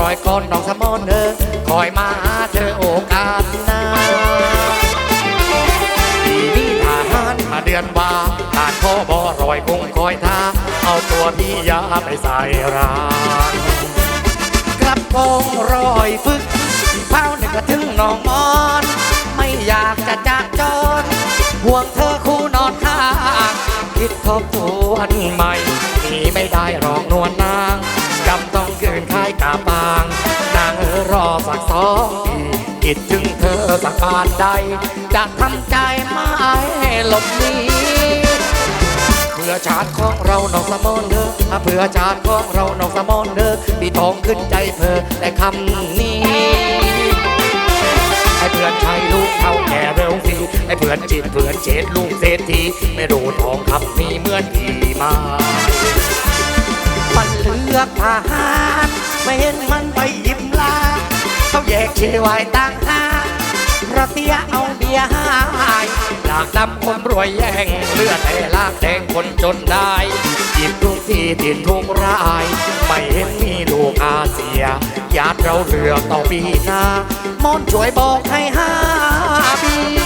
รอยก่อนน้องสมอนเธอคอยมาหาเธอโอกาสหน้าปีนี้ทหารมาเดือนว่าผ่านข้อบอรอยคงคอยท่าเอาตัวพี่ยาไปใส่ร้านกลับกองรอยฟึกเผาหนึ่งกระถึงหนองมอน ไม่อยากจะจากจรห่วงเธอคู่นอนข้างคิดทบทวนใหม่หนีไม่ได้หรอกนวลนาง ยืนคายกาบางนางเออรอสักสองทีคิดถึงเธอสักบานใด จะทำใจไม่หลบหนีเพื่อชาติของเรานองสมอนเด้อะเพื่อชาติของเรานองสมอนเด้อปีทองขึ้นใจเพอแต่คำนี้ให้เพื่อนชายลูกเท่าแก่เร็วทีให้เพื่อนจีบเพื่อนเจ็ดลูกเศรษฐีไม่รู้ทองคำนี้เหมือนที่มา มันเลือกทหารไม่เห็นมันไปยิบลาเขาแยกเชวายต่างหากระเตียเอาเบียร์หายหลากดำคนรวยแย่งเลือดแต่ลากแดงคนจนได้หยิบทุกที่ติดทุกราย ไม่เห็นมีลูกอาเซียญาติเราเรือต่อปีหน้ามอนช่วยบอกให้หาบี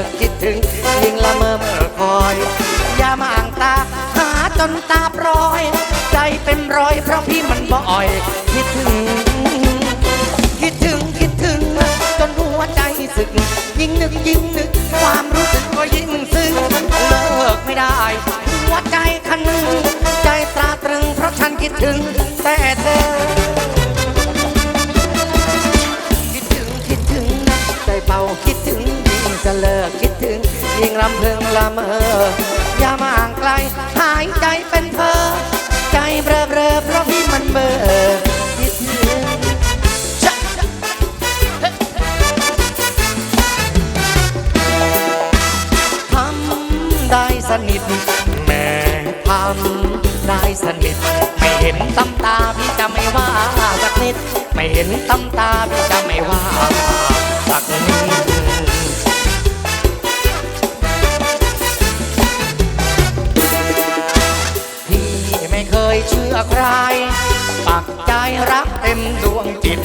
จะเลิกคิดถึงยิ่งละเมอเมื่อคอยยามห่างตาหาจนตาปรอย ใจเป็นรอยเพราะพี่มันบ่อ่อย คิดถึง คิดถึงคิดถึง จนหัวใจสึก ยิ่งนึกยิ่งนึก ความรู้สึกก็ยิ่งซึ้งเลิกไม่ได้หัวใจคันหนึ่งใจตราตรึงเพราะฉันคิดถึงแต่เธอ ยิ่งลำเพึงละเมออย่ามาห่างไกล หายใจเป็นเธอ ใจเบลอเบลอเพราะพี่มันเบอคิดถึงทำได้สนิทแม่ทำได้สนิท ไม่เห็นตำตาพี่จะไม่ว่าสักนิด ไม่เห็นตำตาพี่จะไม่ว่าสักนิด ใคร ปักใจรักเต็มดวงจิต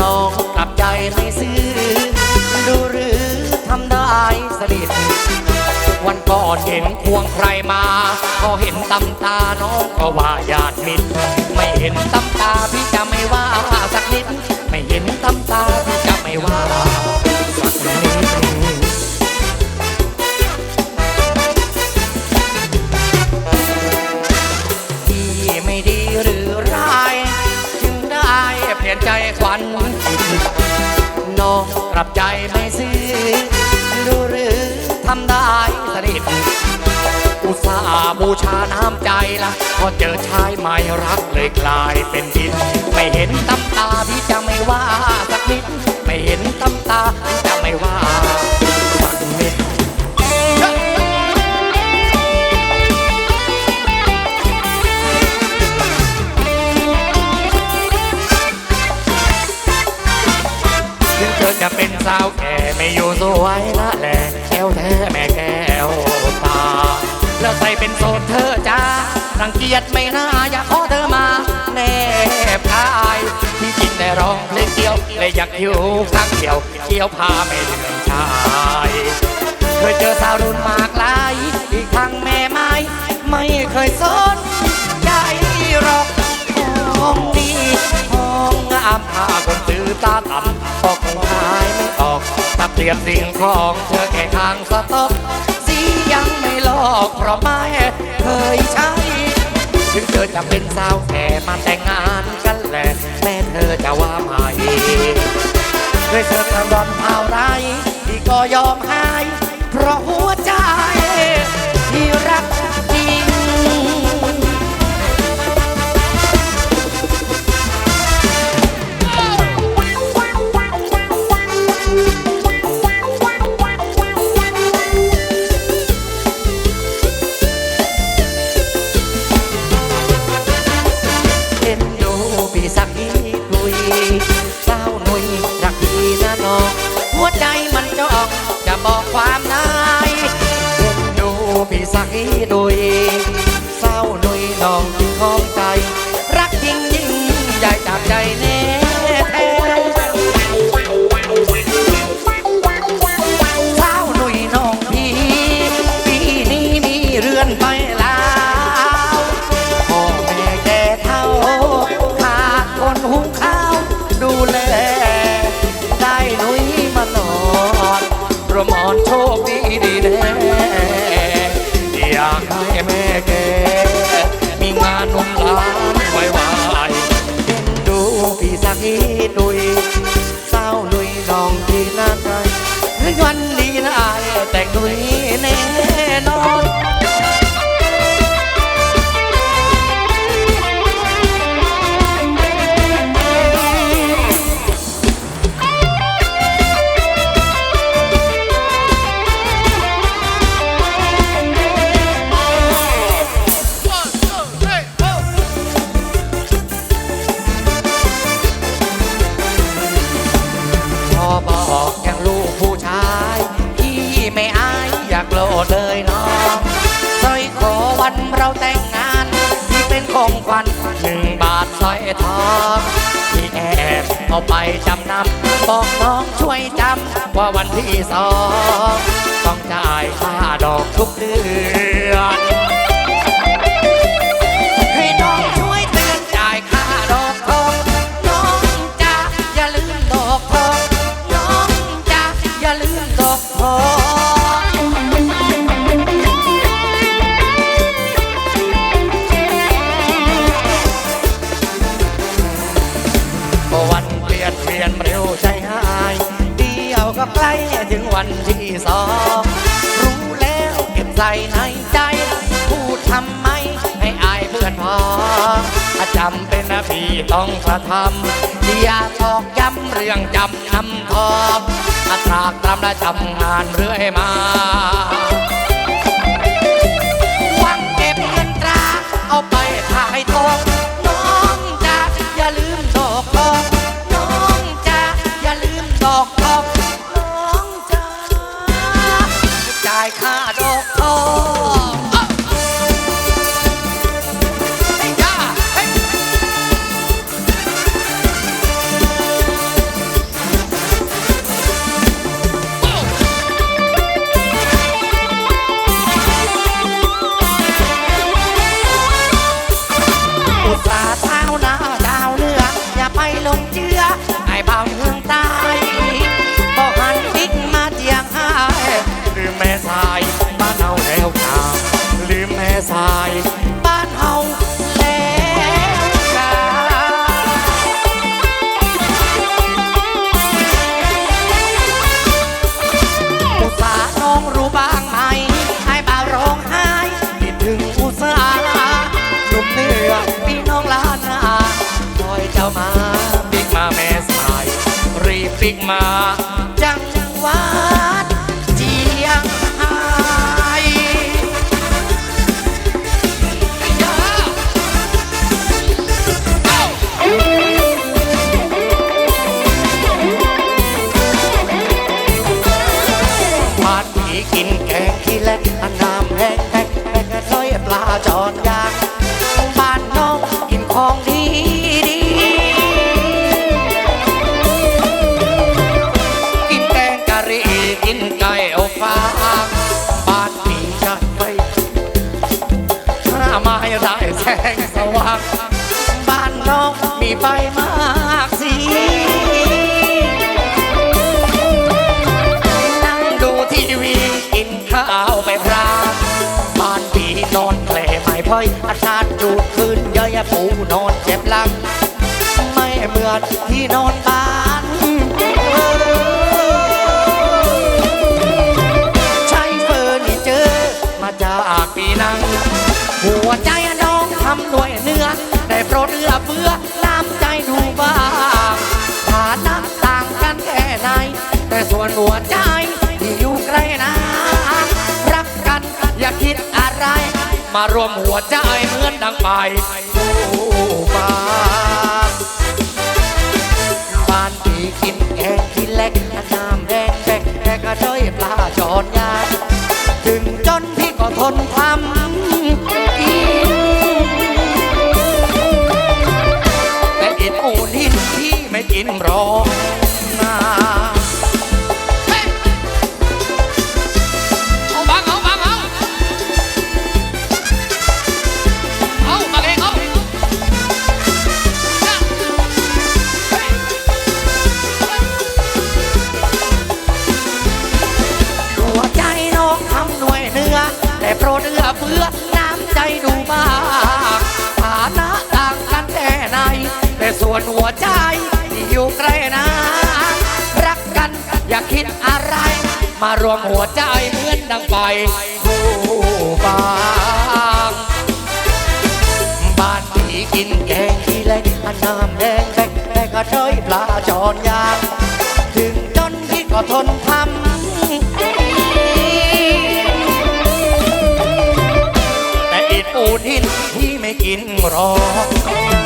น้องกลับใจไม่ซื้อ ดูหรือทำได้สนิทวันก่อนเห็นควงใครมา พอเห็นตำตาน้องก็ว่าญาติมิตร ไม่เห็นตำตาพี่จะไม่ว่าสักนิด ไม่เห็นตำตาพี่ รับใจไม่ซื้อดูหรือทำได้สนิทอุตส่าห์บูชาน้ำใจละพอเจอชายไม่รักเลยกลายเป็นดินไม่เห็นตำตาพี่จะไม่ว่าสักนิด ไม่เห็นตำตาพี่จะไม่ว่า สาวแก่ไม่อยู่สวยละแหละแก้วแท้แม่แก้วตาแล้วใส่เป็นโสดเธอจ้ารังเกียจไม่น่าอยากขอเธอมาแนบกายที่จริงได้ร้องเพลงเดียวเลยอยากอยู่ข้งเดียวเกี่ยวพาไม่เลือนชายเคยเจอสาวรุ่นมากหลายอีกทางแม่ไม้ไม่เคยสนใจหรอกของดีของงามถ้าคนซื้อตาต่ำ เปรียบสิ่งของเธอแค่ทางสต็อกสียังไม่หลอกเพราะไม่เคยใช้ ถึงเธอจะเป็นสาวแก่มาแต่งงานกันแหละแม่เธอจะว่าไม่ด้วยเธอกระรอนเท่าไรที่ก็ยอมให้เพราะหัว ดุ วันเราแต่งงาน ที่เป็นของขวัญหนึ่งบาทสร้อยทองที่แอบเอาไปจำนำบอกน้องช่วยจำว่าวันที่สองต้องจ่ายค่าดอกทุกเดือน วันที่สองรู้แล้วเก็บใส่ในใจ พูดทำไมให้อายเพื่อนพอจำเป็นนะพี่ต้องกระทำอย่าตอกย้ำเรื่องจำนำทองอาตรากตรำและจำงานเรื่อยมา หนุ่มเนือพี่น้องล้านนาคอยเจ้ามาบิ๊กมาแม่สาย รีบบิ๊กมา จังหวัดเจียงไฮ้ย่าบ้านผีกินแกงขี้เล็ก ไม้ได้แสงสว่างบ้านน้องมีไฟมากสีนั่งดูทีวีกินข้าวไปพรางบ้านผีนอนแผลไม่พ้อยอาชาติจูดคืนเยอะปูนอนเจ็บหลัง ไม่เหมือนที่นอนบ้าน ไร มารวมหัวใจเหมือนดังไปคู่บ้านบ้านที่กินแกงกินเล็กน้ำแดงแดงแดงกระเทยปลาจอนยาถึงจนพี่ก็ทนทำแต่อิดโอนินพี่ไม่กินรองนา ดเอื้อเฟื้อน้ำใจดูบ้างฐานะต่างกันแค่ไหนแต่ส่วนหัวใจที่อยู่ใกล้นะรักกันอย่าคิดอะไร มารวมหัวใจเหมือนดังไฟผู้บางบ้านผีกินแกงขี้เล็กอันน้ำแดงแบกแต่ก็เชยปลาจอนยาง ถึงจนที่ก็ทนทำ กินหรอก